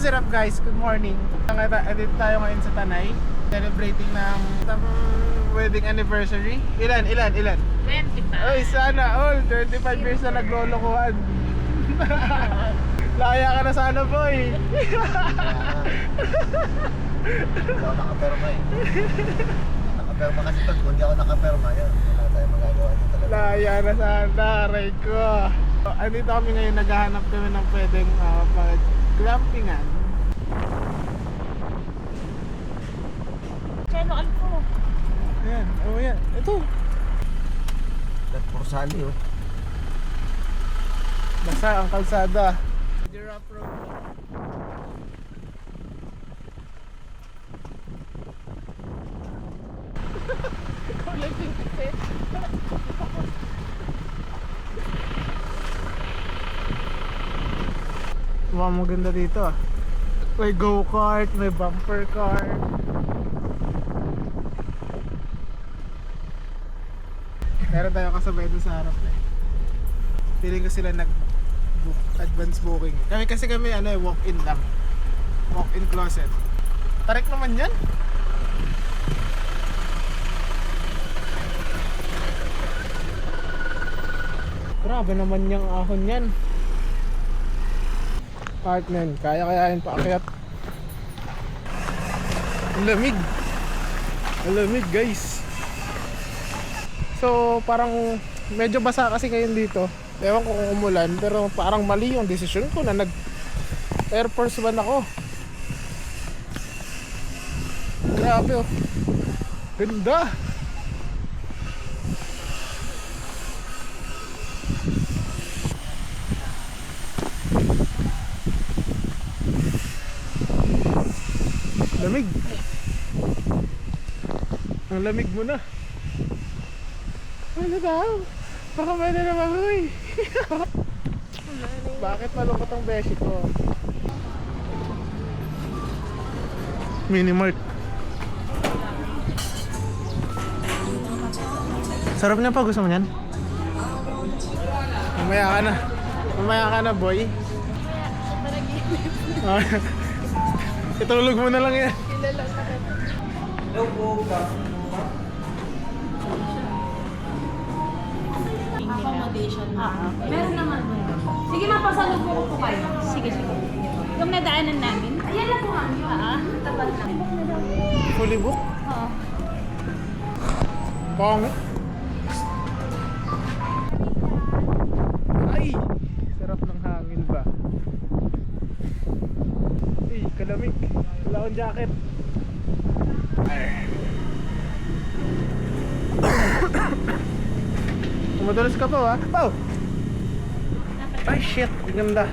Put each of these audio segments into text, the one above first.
kasirap guys, good morning. Edit tayo ngayon sa Tanay. Celebrating ng tam wedding anniversary. Ilan, ilan, ilan? 25. Ay, sana all. 35 years na naglolokohan. Laya ka na sana, boy. Hindi ako nakaperma eh. Nakaperma kasi pag kung hindi ako nakaperma, yan. Wala tayong magagawa dito talaga. Laya na sana, aray ko. Andito kami ngayon, naghahanap kami ng pwedeng uh, pag-glampingan. Chanoan ko. Ayan, oh yan. Ito. That Porsali oh. Basa ang kalsada. Giraffe Road. Wow, maganda dito ah. May go-kart, may bumper car. Meron tayo kasabay doon sa harap eh. Feeling ko sila nag book, advance booking. Kami kasi kami ano eh, walk-in lang. Walk-in closet. Tarik naman yan. Grabe naman yung ahon yan. Partner, kaya kayain pa akyat. Ang lamig. Ang lamig guys. So parang medyo basa kasi ngayon dito. Ewan ko kung umulan pero parang mali yung desisyon ko na nag Air Force One ako. Grabe oh. Ganda. Lamig. Ang lamig mo na. Ano daw? Baka may na naman huy. Bakit malungkot ang beshi ko? Minimart. Sarap niya pa. Gusto mo niyan? Mamaya ka na. Mamaya ka na, boy. Ah, Itulog mo na lang yan. Accommodation na. Meron naman. Sige, mapasalubong ko po kayo. Sige, sige. Yung nadaanan namin. Ayan lang po ma'am. Ah, tabal lang. Fully book. Oo. Pangit. Ay! Sarap ng hangin ba? Ay, kalamig. Akong jacket. Tumutulos ka pa ha? Oh! Ay shit, ang ganda.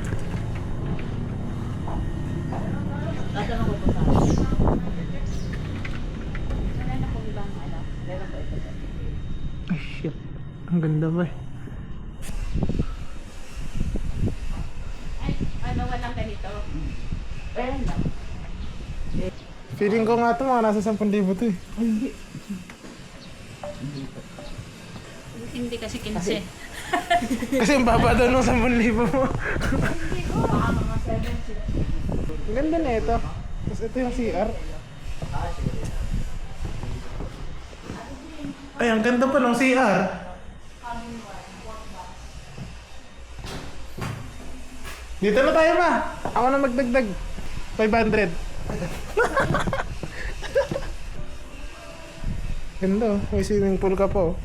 Ay shit, ang ganda ba eh. Ay, ano, walang ganito. Ayan lang. Feeling ko nga ito mga nasa 10,000 to eh. Hindi kasi 15. Kasi ang baba daw ng 10,000 mo. Ang ganda na ito. Tapos ito yung CR. Ay, ang ganda pa ng CR. Dito na tayo ma. Ako na magdagdag. 500. Ganda oh. May swimming pool ka po.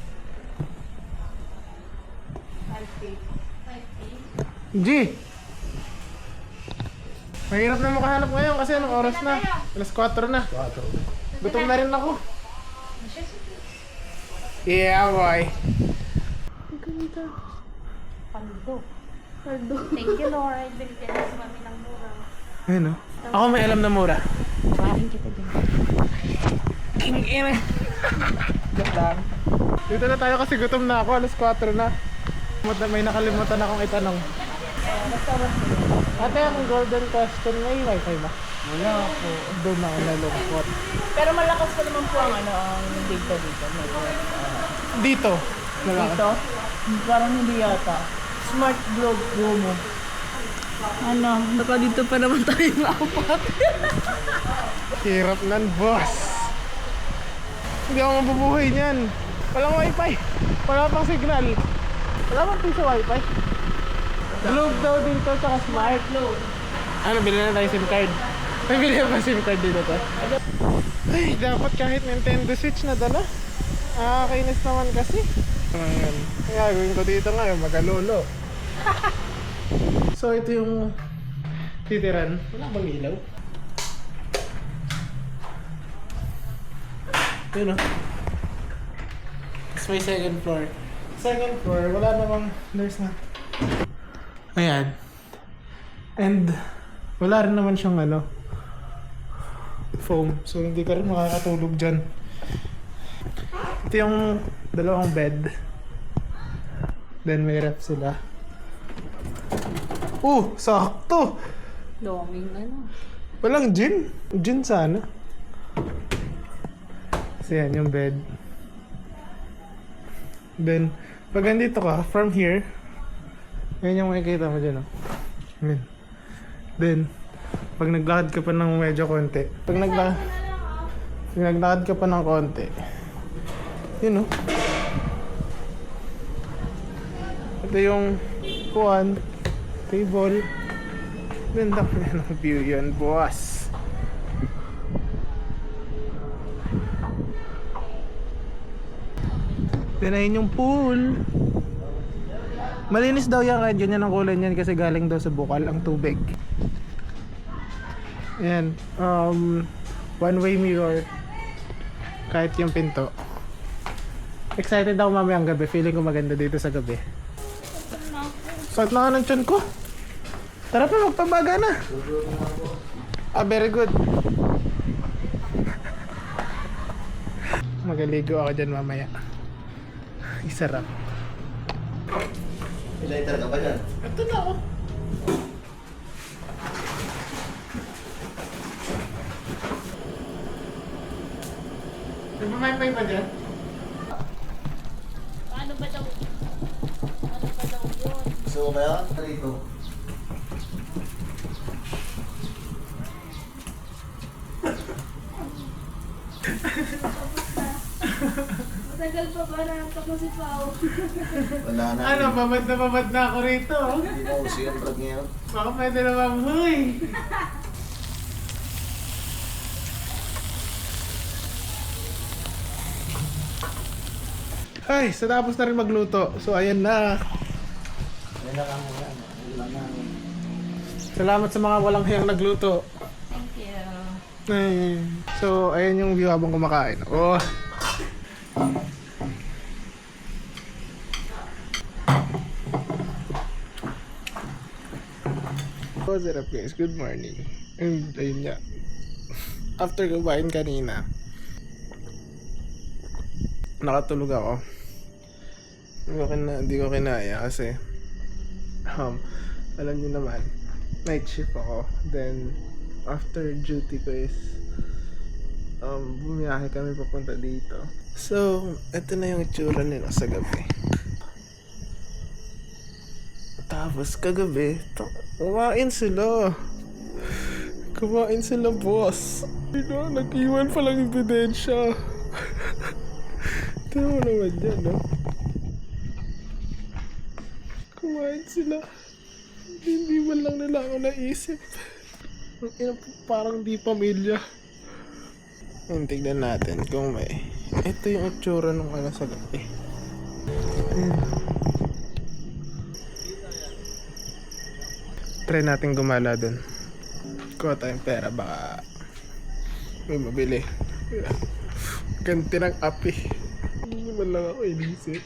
G! Mahirap na makahanap ngayon kasi anong oras na? Alas 4 na. 4. Gutom na rin ako. Yeah, boy. Paldo. Paldo. Thank you, Lord. Binigyan mo si mami ng mura. Ayun oh. Ako may alam na mura. Kain kita din. King ina. Lang. Dito na tayo kasi gutom na ako. Alas 4 na. May nakalimutan akong itanong. Ate, ang golden question ngayon, wifi ba? Wala po. Doon na ako nalungkot. Pero malakas pa naman po ang ano ang data dito. Dito. Wala. Dito, parang hindi yata. Smart Globe Promo. Ano, baka dito pa naman tayo maapat. Hirap nan, boss. Hindi ako mabubuhay niyan. Walang wifi. Wala pang signal. Wala pang piso wifi. Globe daw dito, tsaka smart. Ano, bilhin na tayo SIM card. May bilhin pa SIM card dito to. Ay, dapat kahit Nintendo Switch na dala. Ah, kainis naman kasi. Ayan. Kaya gawin ko dito ngayon, magalolo. so, ito yung titiran. Wala bang ilaw? Yun o. It's my second floor. Second floor, wala namang nurse na. Ayan. And wala rin naman siyang ano foam. So hindi ka rin makakatulog dyan. Ito yung dalawang bed. Then may ref sila. Uh, sakto! Daming ano. Walang gin. Gin sana. Kasi yan yung bed. Then, pag andito ka, from here, yan yung makikita mo dyan, oh. Yan. Then, pag naglakad ka pa ng medyo konti, pag naglakad, pag naglakad ka pa ng konti, yun, oh. Ito yung kuwan, table, Ganda pa ang view yun, boss. Then ayun yung pool. Malinis daw yan kahit ganyan ang kulay niyan kasi galing daw sa bukal ang tubig. Ayan. Um, one way mirror. Kahit yung pinto. Excited ako mamayang gabi. Feeling ko maganda dito sa gabi. Sakit na nga ng tiyan ko. Tara pa, magpabaga na. Ah, very good. Magaligo ako dyan mamaya. Isarap. Lighter ka ba dyan? Ito na ako. Nagmamay ba dyan? Paano ba daw? Ano ba daw yun? Gusto mo ba yan? Rito. Matagal pa ba na ako si Pao? Wala na. Ano, babad na babad na ako rito. oh. Hindi na uso yung drug ngayon. Baka pwede na mamuhay. Ay, sa tapos na rin magluto. So, ayan na. Yan na lang na. Salamat sa mga walang hiyang nagluto. Thank you. Ay, so, ayan yung view habang kumakain. Oh. What's up guys? Good morning. And ayun nga. After kumain kanina, nakatulog ako. Hindi ko, kina, hindi ko kinaya kasi um, alam niyo naman, night shift ako. Then, after duty ko is um, bumiyahe kami papunta dito. So, ito na yung itsura nila sa gabi. Tapos kagabi, kumain sila. Kumain sila, boss. Ano, nag-iwan pa lang yung ebidensya. Mo naman yan, no? Kumain sila. Hindi man lang nila ako naisip. Ang Parang di pamilya. Yung tignan natin kung may... Ito yung itsura nung ano sa gabi. Ayan. Try natin gumala dun. Kuha tayong pera baka may mabili. Ganti ng api. Hindi man lang ako inisip.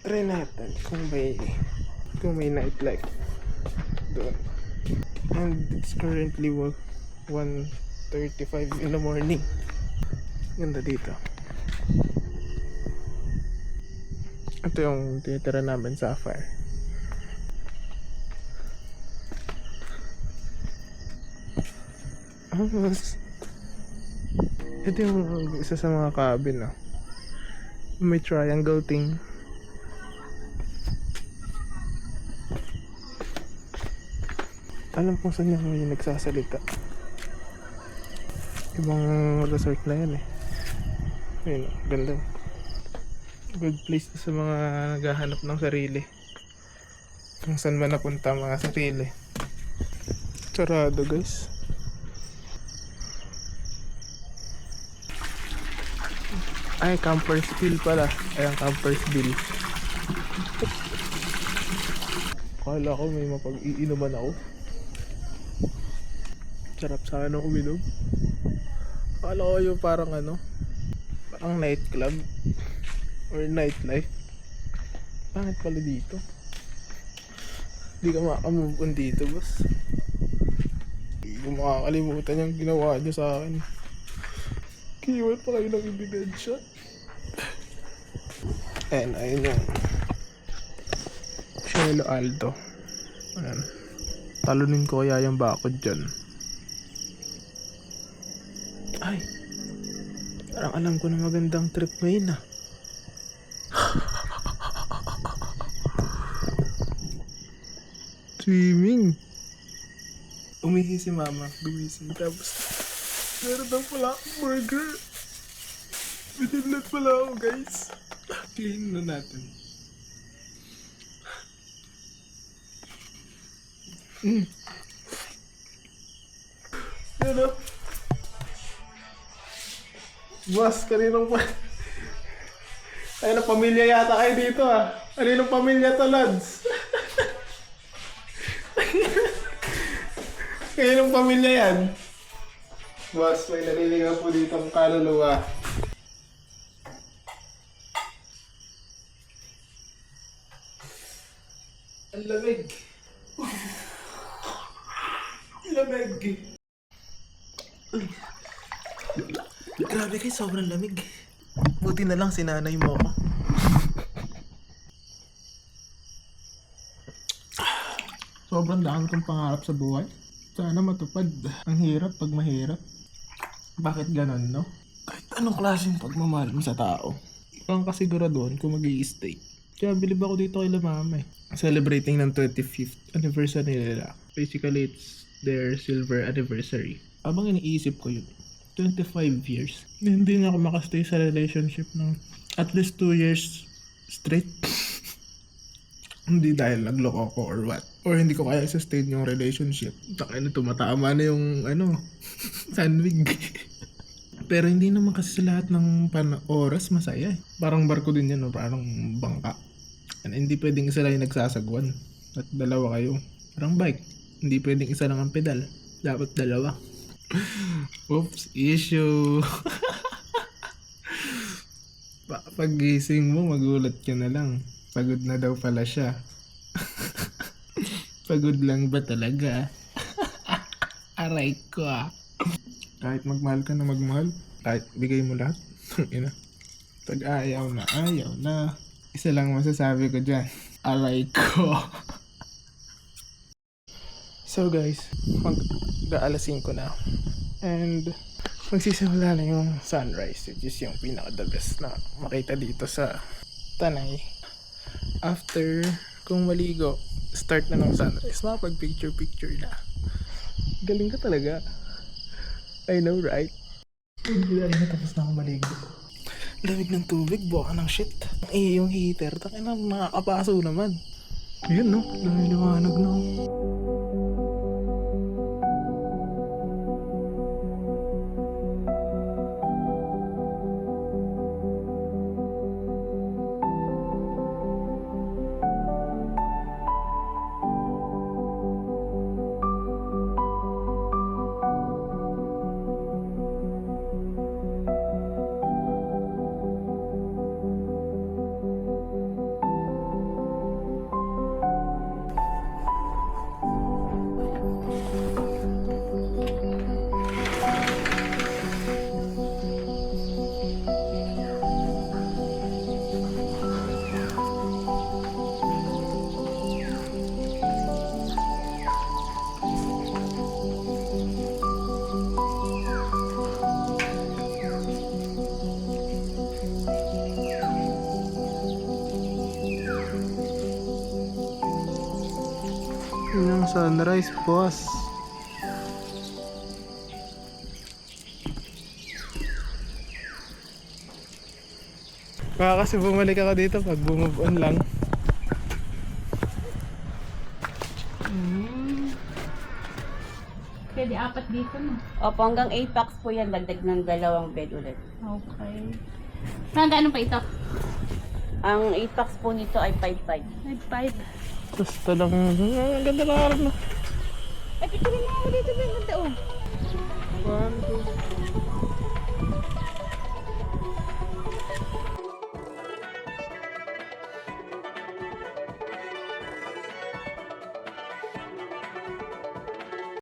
Try natin kung may kung may nightlife doon. And it's currently wa- 1.35 in the morning. Ganda dito. Ito yung tinitira namin sa fire. Mas... Ito yung isa sa mga cabin, ah. May triangle thing. Alam kung saan yung yung nagsasalita. Ibang resort na yan eh. Ayun, ganda. Good place sa mga naghahanap ng sarili. Kung saan ba napunta mga sarili. Sarado guys. Ay, Campers Bill pala. Ayan, Campers Bill. Kala ko may mapag-iinuman ako. Sarap sana uminom. Kala ko yung parang ano, parang nightclub or nightlife. Pangit pala dito. Hindi ka makamove on dito, boss. Hindi ko makakalimutan yung ginawa niyo sa akin. Kiwan pa kayo ng ebidensya. Ayan, ayun yung Shelo Aldo. Ayan. Talunin ko kaya yung bakod dyan. Ay. Parang alam ko na magandang trip ngayon ah. Swimming. Umihi si mama. Gumising. Tapos, meron daw pala akong burger. Binilad pala ako guys. Clean na natin. Mm. Ano? Boss, kaninong pa... Ay, na pamilya yata kayo dito ah. Kaninong pamilya to, lads? Kaninong pamilya yan? Boss, may naliligaw po dito ang kaluluwa. Ang lamig. lamig. Uy. Grabe kayo, sobrang lamig. Buti na lang sinanay mo ako. Sobrang daan kong pangarap sa buhay. Sana matupad. Ang hirap pag mahirap. Bakit ganon, no? Kahit anong klaseng pagmamahal mo sa tao. Parang kasiguraduhan kung mag stay Kaya bilib ako dito kay mama eh. Celebrating ng 25th anniversary nila. Basically, it's their silver anniversary. Abang iniisip ko yun, 25 years. Hindi na ako makastay sa relationship ng at least 2 years straight. Hindi dahil nagloko ako or what. Or hindi ko kaya sustain yung relationship. Taka na tumatama na yung ano, sandwig. Pero hindi naman kasi sa lahat ng pan oras masaya eh. Parang barko din yan o parang bangka. And hindi pwedeng isa lang yung nagsasagwan. At dalawa kayo. Parang bike. Hindi pwedeng isa lang ang pedal. Dapat dalawa. Oops, issue. Pa- Pagising mo, magulat ka na lang. Pagod na daw pala siya. Pagod lang ba talaga? Aray ko ah. Kahit magmahal ka na magmahal, kahit bigay mo lahat, ina. Pag ayaw na, ayaw na. Isa lang masasabi ko dyan. Aray ko. so guys, mag alas 5 na. And magsisimula na yung sunrise, which is yung pinaka the best na makita dito sa Tanay. After kung maligo, start na ng sunrise, makapag picture picture na. Galing ka talaga. I know, right? Hindi na tapos na ako maligo. Lamig ng tubig, buka ng shit. Eh, yung heater, takin na nakakapaso naman. Yun no, lumiliwanag no. sunrise boss Baka kasi bumalik ako dito pag bumove on lang hmm. Pwede apat dito na. Opo, hanggang 8 packs po yan. Dagdag ng dalawang bed ulit. Okay. Hanggang ano pa ito? Ang 8 packs po nito ay 5-5. Ay, 5. Tapos talang, ang ganda ng araw na. Ay, picture mo ako dito, ganda oh. One, two,